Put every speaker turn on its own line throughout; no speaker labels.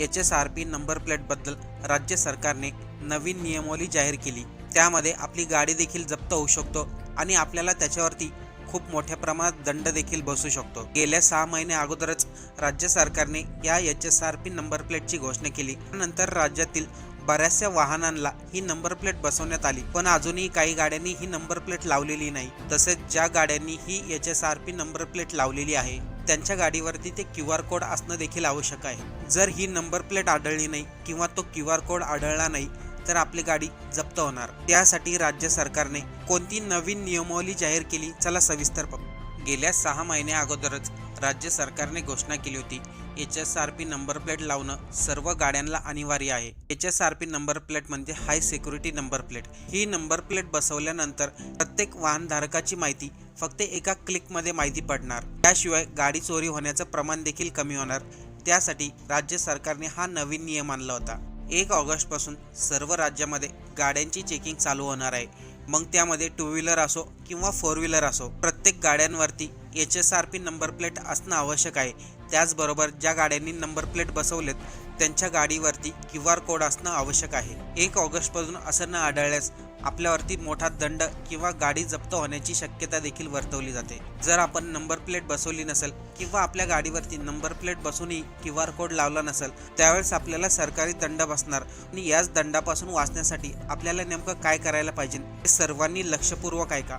H S R P number प्लेटबद्दल राज्य सरकारने नवीन नियमावली जाहीर केली. त्यामध्ये आपली गाडी देखील जप्त होऊ शकतो आणि आपल्याला त्याच्यावरती खूप मोठ्या प्रमाणात दंड देखील बसू शकतो. गेल्या सहा महिने अगोदरच राज्य सरकारने या H S R P number प्लेटची घोषणा केली. नंतर राज्यातील बऱ्याचशा वाहनांना ही नंबर प्लेट बसवण्यात आली. पण अजूनही काही गाड्यांनी ही नंबर प्लेट लावलेली नाही. तसेच ज्या गाड्यांनी ही H S R P number plate लावलेली आहे त्यांच्या गाडीवरती ते क्यू आर कोड असणं देखील आवश्यक आहे. जर ही नंबर प्लेट आढळली नाही किंवा तो क्यू आर कोड आढळला नाही तर आपली गाडी जप्त होणार. त्यासाठी राज्य सरकारने कोणती नवीन नियमावली जाहीर केली चला सविस्तर पाहू गेल्या सहा महिन्या अगोदरच राज्य सरकारने घोषणा केली होती. H S R P number plate लावणं सर्व गाड्यांना अनिवार्य आहे. H S R P number plate म्हणजे हाय सिक्युरिटी नंबर प्लेट. ही नंबर प्लेट बसवल्यानंतर प्रत्येक वाहनधारकाची माहिती फक्त एका क्लिकमध्ये माहिती पडणार. त्याशिवाय गाडी चोरी होण्याचं प्रमाण देखील कमी होणार. त्यासाठी राज्य सरकारने हा नवीन नियम आणला होता. एक ऑगस्टपासून सर्व राज्यामध्ये गाड्यांची चेकिंग चालू होणार आहे. मग त्यामध्ये टू व्हीलर असो किंवा फोर व्हीलर असो प्रत्येक गाड्यांवरती H S R P number plate असणं आवश्यक आहे. त्याचबरोबर ज्या गाड्यांनी नंबर प्लेट बसवलेत त्यांच्या गाडीवरती क्यू आर कोड असणं आवश्यक आहे. एक ऑगस्टपासून असं न आढळल्यास आपल्यावरती मोठा दंड किंवा गाडी जप्त होण्याची शक्यता देखील वर्तवली जाते. जर आपण नंबर प्लेट बसवली नसेल किंवा आपल्या गाडीवरती नंबर प्लेट बसूनही क्यू आर कोड लावला नसेल त्यावेळेस आपल्याला सरकारी दंड बसणार आणि याच दंडापासून वाचण्यासाठी आपल्याला नेमकं काय करायला पाहिजे हे सर्वांनी लक्षपूर्वक ऐका.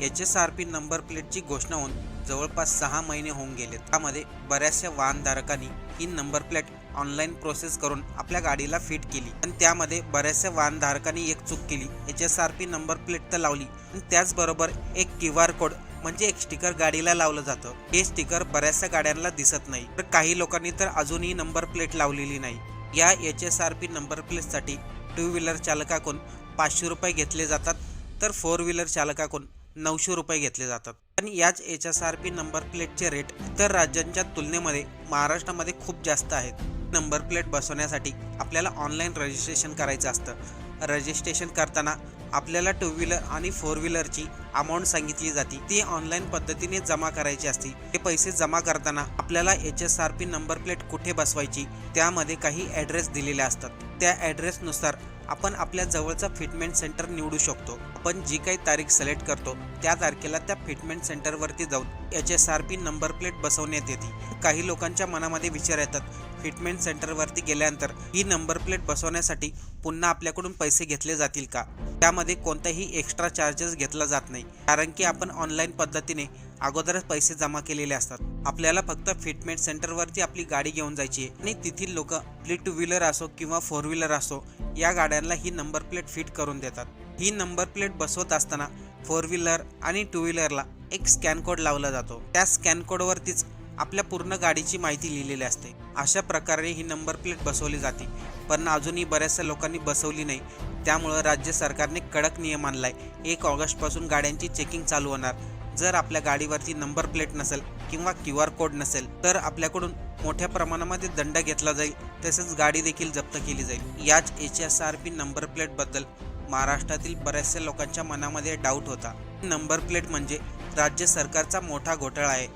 H S R P number प्लेटची घोषणा होऊन जवळपास सहा महिने होऊन गेले. त्यामध्ये बऱ्याचशा वाहनधारकांनी ही नंबर प्लेट ऑनलाईन प्रोसेस करून आपल्या गाडीला फिट केली. आणि त्यामध्ये बऱ्याचशा वाहनधारकांनी एक चूक केली. H S R P number plate तर लावली. आणि त्याचबरोबर एक क्यू आर कोड म्हणजे एक स्टिकर गाडीला लावलं जातं. हे स्टिकर बऱ्याचशा गाड्यांना दिसत नाही. तर काही लोकांनी तर अजूनही नंबर प्लेट लावलेली नाही. या H S R P number प्लेटसाठी टू व्हीलर चालकाकडून पाचशे रुपये घेतले जातात. तर फोर व्हीलर चालकाकडून नऊशे रुपये घेतले जातात. आणि याच H S R P number प्लेटचे रेट इतर राज्यांच्या तुलनेमध्ये महाराष्ट्रामध्ये खूप जास्त आहेत. नंबर प्लेट बसवण्यासाठी आपल्याला ऑनलाईन रजिस्ट्रेशन करायचं असतं. रजिस्ट्रेशन करताना आपल्याला टू व्हीलर आणि फोर व्हीलरची अमाऊंट सांगितली जाते. ती ऑनलाईन पद्धतीने जमा करायची असते. ते पैसे जमा करताना आपल्याला H S R P number plate कुठे बसवायची त्यामध्ये काही ॲड्रेस दिलेले असतात. त्या ॲड्रेसनुसार आपण आपल्या जवळचा फिटमेंट सेंटर निवडू शकतो. आपण जी काही तारीख सिलेक्ट करतो त्या तारखेला त्या फिटमेंट सेंटरवरती जाऊन H S R P number plate बसवण्यात येते. काही लोकांच्या मनामध्ये विचार येतात फिटमेंट सेंटरवरती गेल्यानंतर ही नंबर प्लेट बसवण्यासाठी पुन्हा आपल्याकडून पैसे घेतले जातील का? त्यामध्ये कोणताही एक्स्ट्रा चार्जेस घेतला जात नाही. कारण की आपण ऑनलाईन पद्धतीने अगोदरच पैसे जमा केलेले असतात. आपल्याला फक्त फिटमेंट सेंटरवरती आपली गाडी घेऊन जायची आहे. आणि तेथील लोक आपली टू व्हीलर असो किंवा फोर व्हीलर असो या गाड्यांना ही नंबर प्लेट फिट करून देतात. ही नंबर प्लेट बसवत असताना फोर व्हीलर आणि टू व्हीलरला एक स्कॅन कोड लावला जातो. त्या स्कॅन कोडवरतीच आपल्या पूर्ण गाडीची माहिती लिहिलेली असते. अशा प्रकारे ही नंबर प्लेट बसवली जाते. पण अजूनही बऱ्याचशा लोकांनी बसवली नाही. त्यामुळं राज्य सरकारने कडक नियम आणलाय. एक ऑगस्टपासून गाड्यांची चेकिंग चालू होणार. जर आपल्या गाडीवरती नंबर प्लेट नसेल किंवा क्यू आर कोड नसेल तर आपल्याकडून मोठ्या प्रमाणामध्ये दंड घेतला जाईल तसेच गाडी देखील जप्त केली जाईल. याच H S R P number प्लेटबद्दल महाराष्ट्रातील बऱ्याचशा लोकांच्या मनामध्ये डाऊट होता. नंबर प्लेट म्हणजे राज्य सरकारचा मोठा घोटाळा आहे.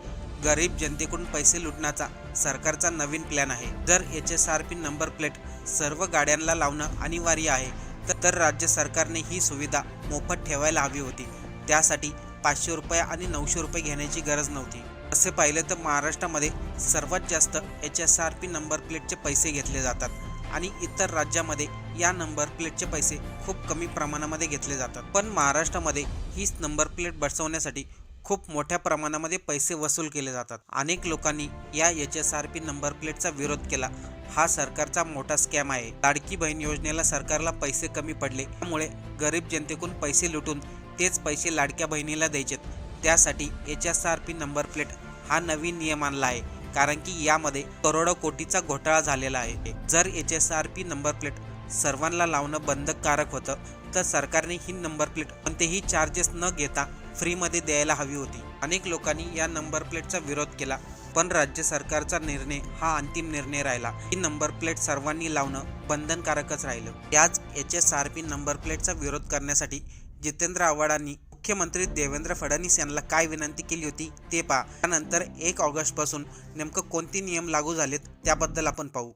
गरीब जनतेकडून पैसे लुटण्याचा सरकारचा नवीन प्लॅन आहे. जर H S R P number plate सर्व गाड्यांना लावणं अनिवार्य आहे तर- तर राज्य सरकारने ही सुविधा मोफत ठेवायला हवी होती. त्यासाठी पाचशे रुपये आणि नऊशे रुपये घेण्याची गरज नव्हती. असे पाहिले तर महाराष्ट्रामध्ये सर्वात जास्त H S R P number प्लेटचे पैसे घेतले जातात आणि इतर राज्यामध्ये या नंबर प्लेटचे पैसे खूप कमी प्रमाणामध्ये घेतले जातात. पण महाराष्ट्रामध्ये हीच नंबर प्लेट बसवण्यासाठी खूप मोठ्या प्रमाणामध्ये पैसे वसूल केले जातात. अनेक लोकांनी या H S R P number प्लेटचा विरोध केला. हा सरकारचा मोठा स्कॅम आहे. लाडकी बहीण योजनेला सरकारला पैसे कमी पडले. त्यामुळे गरीब जनतेकडून पैसे लुटून तेच पैसे लाडक्या बहिणीला द्यायचेत. त्यासाठी H S R P number plate हा नवीन नियम आणला आहे. कारण की यामध्ये करोडो कोटीचा घोटाळा झालेला आहे. जर H S R P number plate सर्वांना लावणं बंधनकारक होतं तर सरकारने ही नंबर प्लेट कोणतेही चार्जेस न घेता फ्रीमध्ये द्यायला हवी होती. अनेक लोकांनी या नंबर प्लेटचा विरोध केला पण राज्य सरकारचा निर्णय हा अंतिम निर्णय राहिला. ही नंबर प्लेट सर्वांनी लावणं बंधनकारकच राहिलं. याच H S R P number प्लेटचा विरोध करण्यासाठी जितेंद्र आव्हाडांनी मुख्यमंत्री देवेंद्र फडणवीस यांना काय विनंती केली होती ते पहा. त्यानंतर एक ऑगस्टपासून नेमकं कोणते नियम लागू झालेत त्याबद्दल आपण पाहू.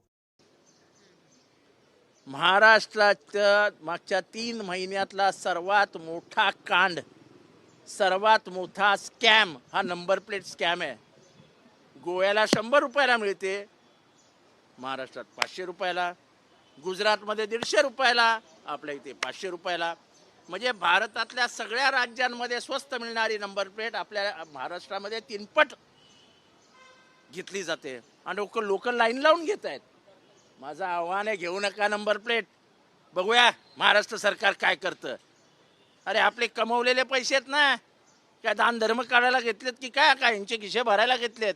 महाराष्ट्राच्या मागच्या तीन महिन्यातला सर्वात मोठा कांड सर्वात मोठा स्कॅम हा नंबर प्लेट स्कॅम आहे. गोव्याला शंभर रुपयाला मिळते महाराष्ट्रात पाचशे रुपयाला गुजरातमध्ये दीडशे रुपयाला आपल्या इथे पाचशे रुपयाला. म्हणजे भारतातल्या सगळ्या राज्यांमध्ये स्वस्त मिळणारी नंबर प्लेट आपल्या महाराष्ट्रामध्ये तीनपट घेतली जाते. आणि लोक लोक लाईन लावून घेत आहेत. माझं आव्हान आहे घेऊ नका नंबर प्लेट बघूया महाराष्ट्र सरकार काय करतं. अरे आपले कमवलेले पैसे आहेत ना काय दान धर्म काढायला घेतलेत की काय? काय यांचे खिशे भरायला घेतलेत?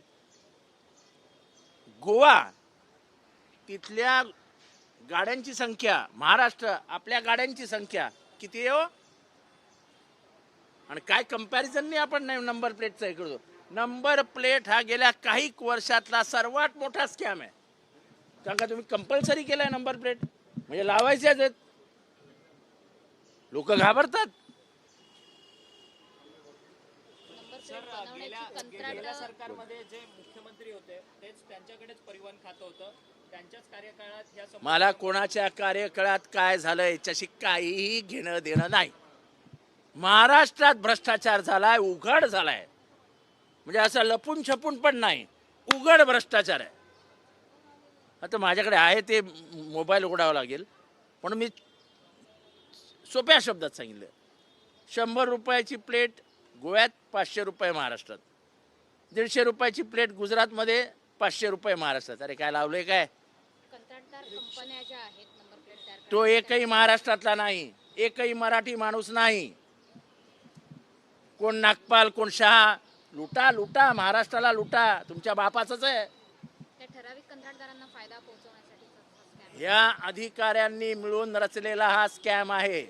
गोवा तिथल्या गाड्यांची संख्या महाराष्ट्र आपल्या गाड्यांची संख्या किती आहे हो? आणि काय कंपॅरिझननी आपण नंबर प्लेटचं हे करतो नंबर प्लेट हा गेल्या काही वर्षातला सर्वात मोठा स्कॅम आहे. कारण का तुम्ही कंपल्सरी केलाय नंबर प्लेट म्हणजे लावायचेच आहेत. लोक घाबरतात.
नंबर
सरकारमध्ये जे मुख्यमंत्री होते तेच त्यांच्याकडेच परिवहन खातं होतं.
मला कोणाच्या कार्यकाळात काय झालं याच्याशी काहीही घेणं देणं नाही. महाराष्ट्रात भ्रष्टाचार झालाय उघड झालाय. म्हणजे असं लपून छपून पण नाही उघड भ्रष्टाचार आहे. आता माझ्याकडे आहे ते मोबाईल उघडावं लागेल पण मी सोप्या शब्दात सांगितलं. शंभर रुपयाची प्लेट गोव्यात पाचशे रुपये महाराष्ट्रात. दीडशे रुपयाची प्लेट गुजरातमध्ये पाचशे रुपये महाराष्ट्रात. अरे काय लावलंय काय?
कंत्राटदार कंपन्या ज्या आहेत नंबर प्लेट तयार
तो एकही महाराष्ट्रातला नाही एकही मराठी माणूस नाही. कोण नागपाल कोण शहा लुटा लुटा महाराष्ट्राला लुटा तुमच्या बापाचंच आहे.
त्या ठराविक कंत्राटदारांना फायदा पोहोचवण्यासाठी स्कॅम
या अधिकाऱ्यांनी मिळून रचलेला हा स्कॅम आहे.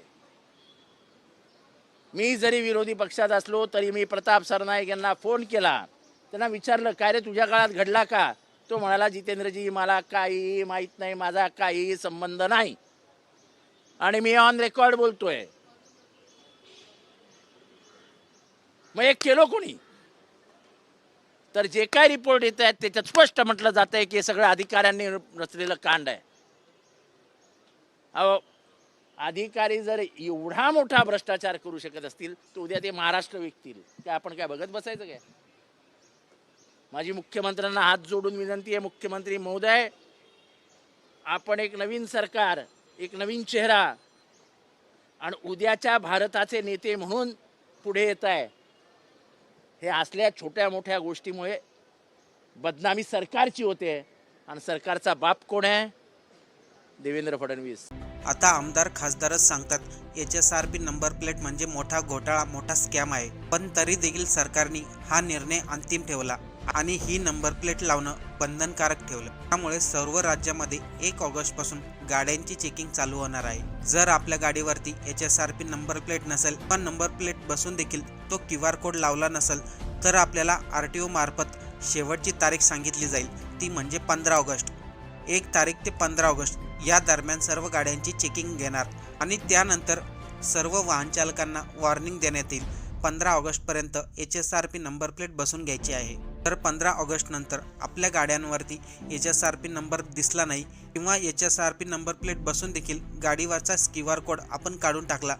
मी जरी विरोधी पक्षात असलो तरी मी प्रताप सरनाईक यांना फोन केला. त्यांना विचारलं काय रे तुझ्या काळात घडला का? तो म्हणाला जितेंद्रजी मला काही माहीत नाही माझा काही संबंध नाही. आणि मी ऑन रेकॉर्ड बोलतोय. मग एक केलो कोणी? तर जे काय रिपोर्ट येत आहेत त्याच्यात स्पष्ट म्हटलं जात आहे की सगळं अधिकाऱ्यांनी रचलेलं कांड आहे. अहो अधिकारी जर एवढा मोठा भ्रष्टाचार करू शकत असतील तर उद्या ते महाराष्ट्र विकतील. ते आपण काय बघत बसायचं काय? माझी मुख्यमंत्र्यांना हात जोडून विनंती आहे मुख्यमंत्री महोदय आपण एक नवीन सरकार एक नवीन चेहरा आणि उद्याच्या भारताचे नेते म्हणून पुढे येत आहे. हे असल्या छोट्या मोठ्या गोष्टीमुळे बदनामी सरकारची होते आणि सरकारचा बाप कोण आहे? देवेंद्र फडणवीस.
आता आमदार खासदारच सांगतात H S R P number plate म्हणजे मोठा घोटाळा मोठा स्कॅम आहे. पण तरी देखील सरकारने हा निर्णय अंतिम ठेवला आणि ही नंबर प्लेट लावणं बंधनकारक ठेवलं. त्यामुळे सर्व राज्यामध्ये एक ऑगस्टपासून गाड्यांची चेकिंग चालू होणार आहे. जर आपल्या गाडीवरती H S R P number plate नसेल पण नंबर प्लेट बसून देखील तो क्यू आर कोड लावला नसेल तर आपल्याला आर टी ओ मार्फत शेवटची तारीख सांगितली जाईल ती म्हणजे पंधरा ऑगस्ट. एक तारीख ते पंधरा ऑगस्ट या दरम्यान सर्व गाड्यांची चेकिंग घेणार आणि त्यानंतर सर्व वाहन चालकांना वॉर्निंग देण्यात येईल. पंधरा ऑगस्टपर्यंत H S R P number plate बसून घ्यायची आहे. तर पंधरा ऑगस्ट नंतर आपल्या गाड्यांवरती H S R P number दिसला नाही किंवा H S R P number plate बसून देखील गाडीवरचा क्यू आर कोड आपण काढून टाकला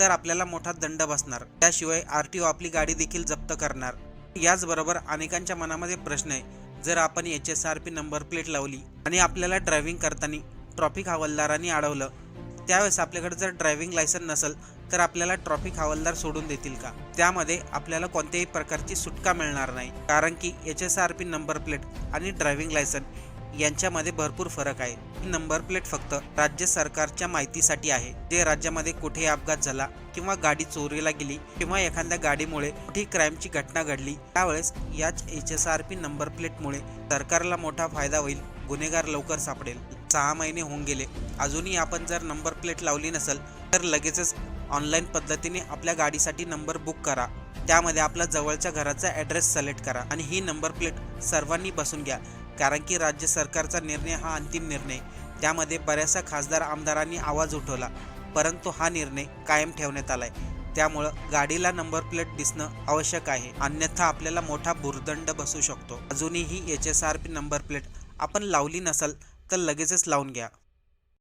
तर आपल्याला मोठा दंड बसणार. त्याशिवाय आर टी ओ आपली गाडी देखील जप्त करणार. याचबरोबर अनेकांच्या मनामध्ये प्रश्न आहे जर आपण H S R P number plate लावली आणि आपल्याला ड्रायव्हिंग करताना ट्रॉफिक हवालदारांनी अडवलं त्यावेळेस आपल्याकडे जर ड्रायव्हिंग लायसन नसेल तर आपल्याला ट्रॉफिक हवालदार सोडून देतील का? त्यामध्ये आपल्याला कोणत्याही प्रकारची सुटका मिळणार नाही. कारण की H S R P number plate आणि ड्रायव्हिंग लायसन यांच्यामध्ये भरपूर फरक आहे. ही नंबर प्लेट फक्त राज्य सरकारच्या माहितीसाठी आहे. जे राज्यामध्ये कुठे अपघात झाला किंवा गाडी चोरीला गेली किंवा एखाद्या गाडीमुळे मोठी क्राईमची घटना घडली त्यावेळेस याच H S R P number प्लेटमुळे सरकारला मोठा फायदा होईल गुन्हेगार लवकर सापडेल. सहा महिने होऊन गेले. अजूनही आपण जर नंबर प्लेट लावली नसेल तर लगेचच ऑनलाईन पद्धतीने आपल्या गाडीसाठी नंबर बुक करा. त्यामध्ये आपला जवळच्या घराचा ॲड्रेस सिलेक्ट करा आणि ही नंबर प्लेट सर्वांनी बसून घ्या. कारण की राज्य सरकारचा निर्णय हा अंतिम निर्णय. त्यामध्ये बऱ्याचशा खासदार आमदारांनी आवाज उठवला परंतु हा निर्णय कायम ठेवण्यात आलाय. त्यामुळं गाडीला नंबर प्लेट दिसणं आवश्यक आहे. अन्यथा आपल्याला मोठा भुर्दंड बसू शकतो. अजूनही H S R P number plate आपण लावली नसाल तर लगेचच लावून घ्या.